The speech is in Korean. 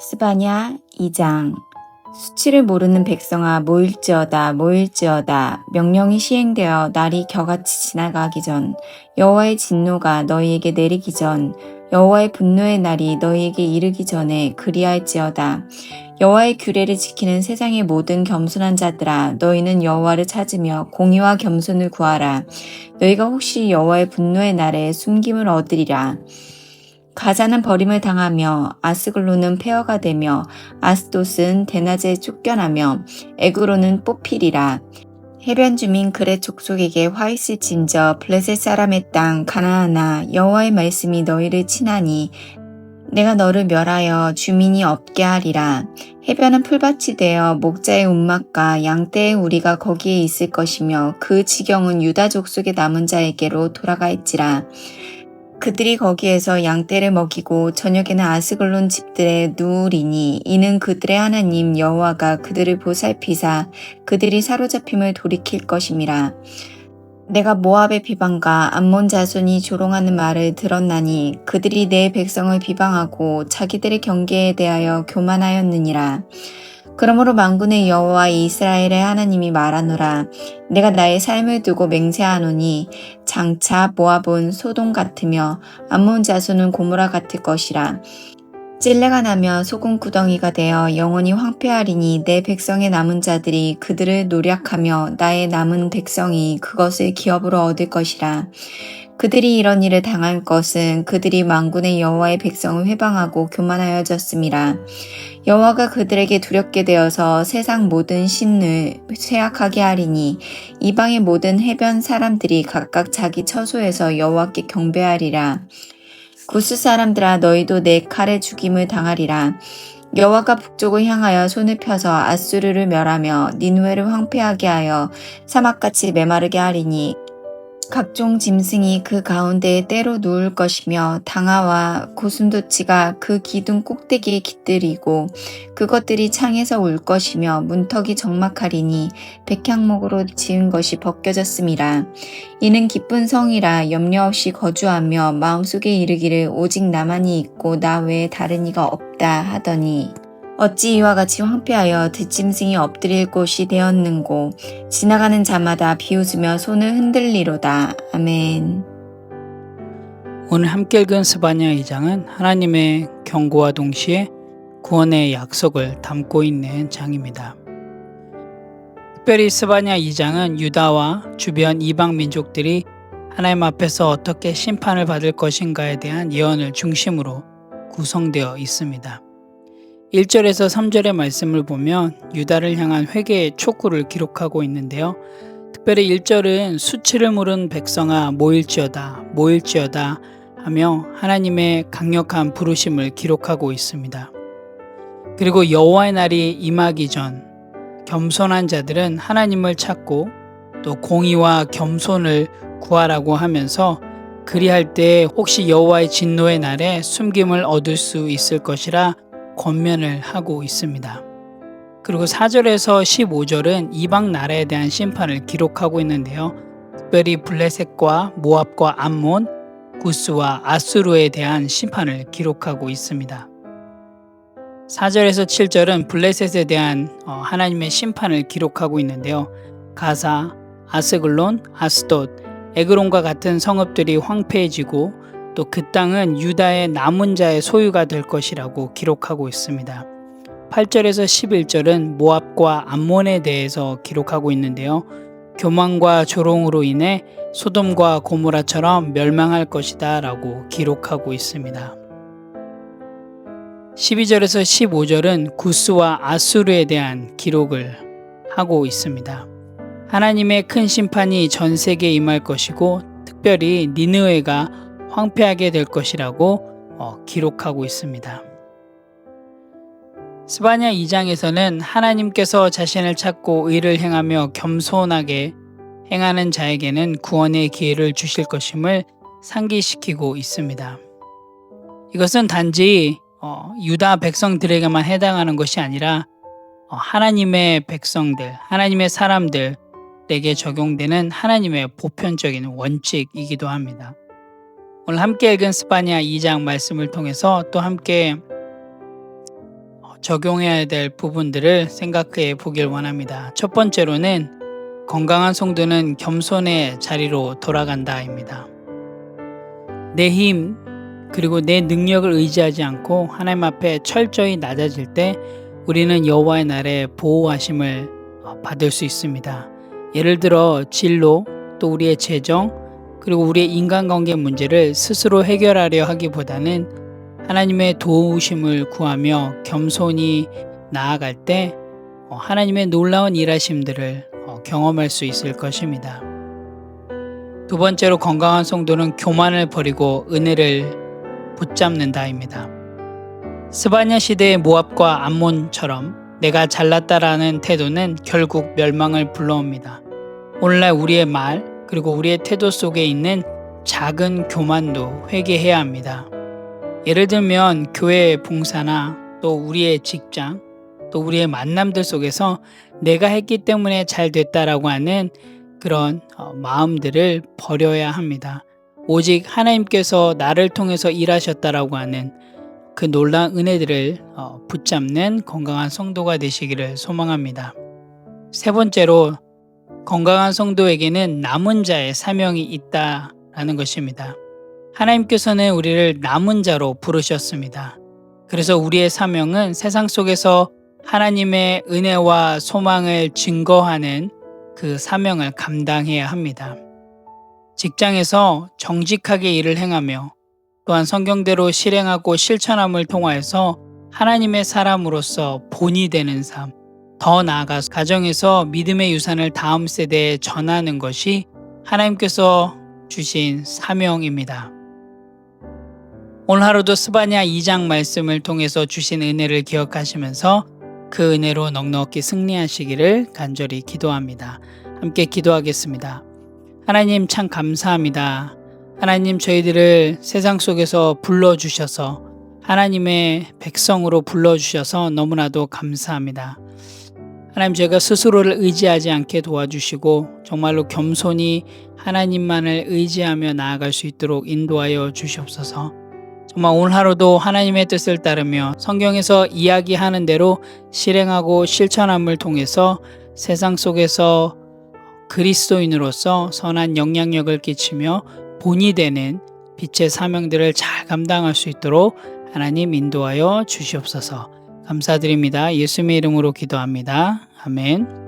스바냐 2장. 수치를 모르는 백성아 모일지어다 모일지어다. 명령이 시행되어 날이 겨같이 지나가기 전 여호와의 진노가 너희에게 내리기 전 여호와의 분노의 날이 너희에게 이르기 전에 그리할지어다. 여호와의 규례를 지키는 세상의 모든 겸손한 자들아 너희는 여호와를 찾으며 공의와 겸손을 구하라. 너희가 혹시 여호와의 분노의 날에 숨김을 얻으리라 가자는 버림을 당하며 아스글로는 폐허가 되며 아스돗은 대낮에 쫓겨나며 에그로는 뽑히리라. 해변 주민 그렛 족속에게 화이스 진저 블레셋 사람의 땅 가나아나 여호와의 말씀이 너희를 친하니 내가 너를 멸하여 주민이 없게 하리라. 해변은 풀밭이 되어 목자의 운막과 양떼의 우리가 거기에 있을 것이며 그 지경은 유다 족속의 남은 자에게로 돌아갈지라. 그들이 거기에서 양떼를 먹이고 저녁에는 아스글론 집들에 누우리니 이는 그들의 하나님 여호와가 그들을 보살피사 그들이 사로잡힘을 돌이킬 것임이라. 내가 모압의 비방과 암몬 자손이 조롱하는 말을 들었나니 그들이 내 백성을 비방하고 자기들의 경계에 대하여 교만하였느니라. 그러므로 만군의 여호와 이스라엘의 하나님이 말하노라. 내가 나의 삶을 두고 맹세하노니 장차 모압은 소돔 같으며 암몬 자손은 고무라 같을 것이라. 찔레가 나며 소금 구덩이가 되어 영원히 황폐하리니 내 백성의 남은 자들이 그들을 노력하며 나의 남은 백성이 그것을 기업으로 얻을 것이라 그들이 이런 일을 당할 것은 그들이 망군의 여호와의 백성을 회방하고 교만하여졌음이라. 여호와가 그들에게 두렵게 되어서 세상 모든 신을 쇠약하게 하리니 이방의 모든 해변 사람들이 각각 자기 처소에서 여호와께 경배하리라. 구스 사람들아 너희도 내 칼에 죽임을 당하리라. 여호와가 북쪽을 향하여 손을 펴서 아수르를 멸하며 니누에를 황폐하게 하여 사막같이 메마르게 하리니 각종 짐승이 그 가운데에 때로 누울 것이며 당아와 고슴도치가 그 기둥 꼭대기에 깃들이고 그것들이 창에서 울 것이며 문턱이 적막하리니 백향목으로 지은 것이 벗겨졌음이라 이는 기쁜 성이라 염려 없이 거주하며 마음속에 이르기를 오직 나만이 있고 나 외에 다른 이가 없다 하더니 어찌 이와 같이 황폐하여 듣짐승이 엎드릴 곳이 되었는고 지나가는 자마다 비웃으며 손을 흔들리로다. 아멘. 오늘 함께 읽은 스바냐 2장은 하나님의 경고와 동시에 구원의 약속을 담고 있는 장입니다. 특별히 스바냐 2장은 유다와 주변 이방 민족들이 하나님 앞에서 어떻게 심판을 받을 것인가에 대한 예언을 중심으로 구성되어 있습니다. 1절에서 3절의 말씀을 보면 유다를 향한 회개의 촉구를 기록하고 있는데요. 특별히 1절은 수치를 물은 백성아 모일지어다 모일지어다 하며 하나님의 강력한 부르심을 기록하고 있습니다. 그리고 여호와의 날이 임하기 전 겸손한 자들은 하나님을 찾고 또 공의와 겸손을 구하라고 하면서 그리할 때 혹시 여호와의 진노의 날에 숨김을 얻을 수 있을 것이라 권면을 하고 있습니다. 그리고 4절에서 15절은 이방 나라에 대한 심판을 기록하고 있는데요. 특별히 블레셋과 모압과 암몬, 구스와 아수르에 대한 심판을 기록하고 있습니다. 4절에서 7절은 블레셋에 대한 어, 하나님의 심판을 기록하고 있는데요. 가사, 아스글론, 아스돗, 에그론과 같은 성읍들이 황폐해지고 또 그 땅은 유다의 남은 자의 소유가 될 것이라고 기록하고 있습니다. 8절에서 11절은 모압과 암몬에 대해서 기록하고 있는데요. 교만과 조롱으로 인해 소돔과 고모라처럼 멸망할 것이다 라고 기록하고 있습니다. 12절에서 15절은 구스와 아수르에 대한 기록을 하고 있습니다. 하나님의 큰 심판이 전 세계에 임할 것이고 특별히 니느웨가 황폐하게 될 것이라고 어, 기록하고 있습니다. 스바냐 2장에서는 하나님께서 자신을 찾고 의를 행하며 겸손하게 행하는 자에게는 구원의 기회를 주실 것임을 상기시키고 있습니다. 이것은 단지 어, 유다 백성들에게만 해당하는 것이 아니라 어, 하나님의 백성들, 하나님의 사람들에게 적용되는 하나님의 보편적인 원칙이기도 합니다. 오늘 함께 읽은 스파니아 2장 말씀을 통해서 또 함께 적용해야 될 부분들을 생각해 보길 원합니다. 첫 번째로는 건강한 성도는 겸손의 자리로 돌아간다입니다. 내 힘, 그리고 내 능력을 의지하지 않고 하나님 앞에 철저히 낮아질 때 우리는 여호와의 날에 보호하심을 어, 받을 수 있습니다. 예를 들어 진로, 또 우리의 재정, 그리고 우리의 인간관계 문제를 스스로 해결하려 하기보다는 하나님의 도우심을 구하며 겸손히 나아갈 때 어, 하나님의 놀라운 일하심들을 어, 경험할 수 있을 것입니다. 두 번째로 건강한 성도는 교만을 버리고 은혜를 붙잡는다입니다. 스바냐 시대의 모압과 암몬처럼 내가 잘났다라는 태도는 결국 멸망을 불러옵니다. 오늘날 우리의 말 그리고 우리의 태도 속에 있는 작은 교만도 회개해야 합니다. 예를 들면 교회 봉사나 또 우리의 직장 또 우리의 만남들 속에서 내가 했기 때문에 잘 됐다라고 하는 그런 어, 마음들을 버려야 합니다. 오직 하나님께서 나를 통해서 일하셨다라고 하는 그 놀라운 은혜들을 어, 붙잡는 건강한 성도가 되시기를 소망합니다. 세 번째로 건강한 성도에게는 남은 자의 사명이 있다라는 것입니다. 하나님께서는 우리를 남은 자로 부르셨습니다. 그래서 우리의 사명은 세상 속에서 하나님의 은혜와 소망을 증거하는 그 사명을 감당해야 합니다. 직장에서 정직하게 일을 행하며 또한 성경대로 실행하고 실천함을 통하여서 하나님의 사람으로서 본이 되는 삶, 더 나아가서 가정에서 믿음의 유산을 다음 세대에 전하는 것이 하나님께서 주신 사명입니다. 오늘 하루도 스바냐 2장 말씀을 통해서 주신 은혜를 기억하시면서 그 은혜로 넉넉히 승리하시기를 간절히 기도합니다. 함께 기도하겠습니다. 하나님 참 감사합니다. 하나님 저희들을 세상 속에서 불러주셔서 하나님의 백성으로 불러주셔서 너무나도 감사합니다. 하나님 제가 스스로를 의지하지 않게 도와주시고 정말로 겸손히 하나님만을 의지하며 나아갈 수 있도록 인도하여 주시옵소서. 정말 오늘 하루도 하나님의 뜻을 따르며 성경에서 이야기하는 대로 실행하고 실천함을 통해서 세상 속에서 그리스도인으로서 선한 영향력을 끼치며 본이 되는 빛의 사명들을 잘 감당할 수 있도록 하나님 인도하여 주시옵소서. 감사드립니다. 예수님의 이름으로 기도합니다. 아멘.